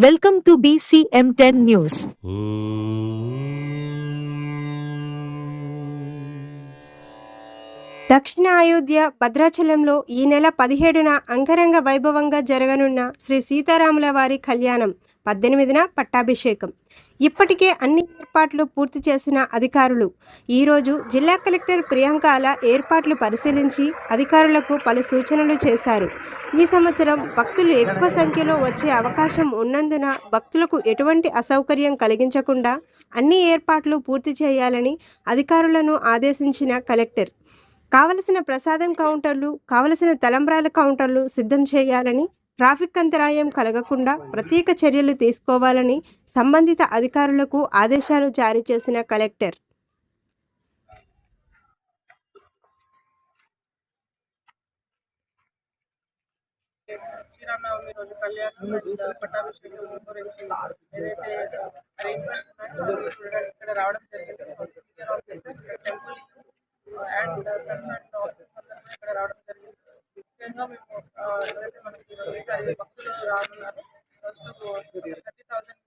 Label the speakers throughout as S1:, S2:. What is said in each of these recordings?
S1: Welcome to BCM10 News.
S2: దక్షిణ అయోధ్య భద్రాచలంలో ఈ నెల పదిహేడున అంగరంగ వైభవంగా జరగనున్న శ్రీ సీతారాముల వారి కళ్యాణం పద్దెనిమిదిన పట్టాభిషేకం. ఇప్పటికే అన్ని ఏర్పాట్లు పూర్తి చేసిన అధికారులు. ఈరోజు జిల్లా కలెక్టర్ ప్రియాంకాల ఏర్పాట్లు పరిశీలించి అధికారులకు పలు సూచనలు చేశారు. ఈ సంవత్సరం భక్తులు ఎక్కువ సంఖ్యలో వచ్చే అవకాశం ఉన్నందున భక్తులకు ఎటువంటి అసౌకర్యం కలిగించకుండా అన్ని ఏర్పాట్లు పూర్తి చేయాలని అధికారులను ఆదేశించిన కలెక్టర్. కావలసిన ప్రసాదం కౌంటర్లు కావలసిన తలంబ్రాల కౌంటర్లు సిద్ధం చేయాలని ట్రాఫిక్ అంతరాయం కలగకుండా ప్రత్యేక చర్యలు తీసుకోవాలని సంబంధిత అధికారులకు ఆదేశాలు జారీ చేసిన కలెక్టర్.
S3: శ్రీరామనవమి రోజు కళ్యాణం పట్టాభిషేకం గురించి ఏదైతే అరేంజ్మెంట్స్ ఉన్నాయో విధంగా మేము ఎవరైతే మనకి భక్తులు రానున్నారు ఫస్ట్ థర్టీ థౌసండ్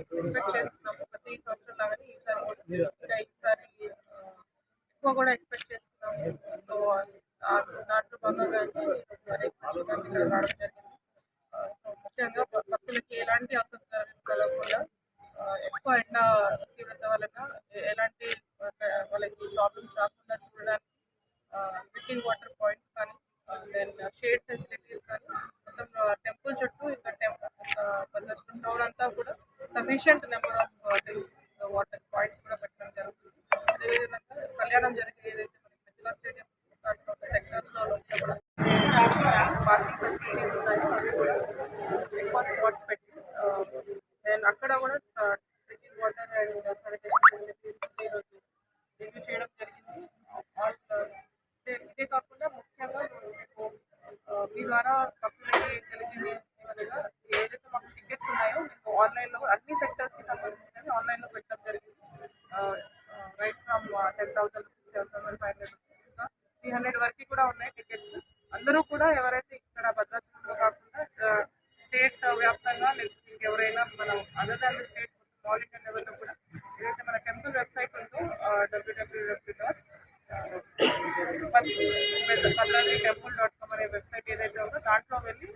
S3: ఎక్స్పెక్ట్ చేస్తున్నాము. ప్రతి సంవత్సరం లాగానే ఈసారి కూడా ఇంకా ఈసారి ఎక్కువ కూడా ఎక్స్పెక్ట్ చేస్తున్నాము. సో దాంట్లో భాగంగా ఇక్కడ రావడం జరిగింది. సో ముఖ్యంగా భక్తులకి ఎలాంటి అసంతరం కలగకుండా ఎక్కువ ఎండ షేడ్ ఫెసిలిటీస్ కానీ మొత్తం టెంపుల్ చుట్టూ ఇంకా టెంపుల్ భద్రాచలం టౌన్ అంతా కూడా sufficient number of drinking water points కూడా పెట్టడం జరుగుతుంది. అదేవిధంగా కళ్యాణం జరిగే ఏదైతే మనకి మెజిలా స్టేడియం సెక్టర్స్లో కూడా పార్కింగ్ ఫెసిలిటీస్ ఉన్నాయో అవి కూడా ఎక్కువ స్పాట్స్ పెట్టి దెన్ అక్కడ కూడా మీ ద్వారా భక్తులకి తెలిసింది ఏదైతే మాకు టికెట్స్ ఉన్నాయో మీకు ఆన్లైన్లో అన్ని సెక్టర్స్కి సంబంధించినవి ఆన్లైన్లో పెట్టడం జరిగింది. Right from ten thousand rupees seven thousand five hundred rupees ఇంకా త్రీ హండ్రెడ్ వరకు కూడా ఉన్నాయి టికెట్స్ అందరూ కూడా ఎవరైతే ఇక్కడ భద్రాచలంలో కాకుండా స్టేట్ వ్యాప్తంగా లేకపోతే ఇంకెవరైనా మనం other than state all India లెవెల్లో కూడా ఏదైతే మన టెంపుల్ వెబ్సైట్ ఉందో డబ్ల్యూడబ్ల్యూడబ్ల్యూ dot Bhadradri temple dot com అనే వెబ్సైట్ ఏదైతే ఉందో దాంట్లో వెళ్ళి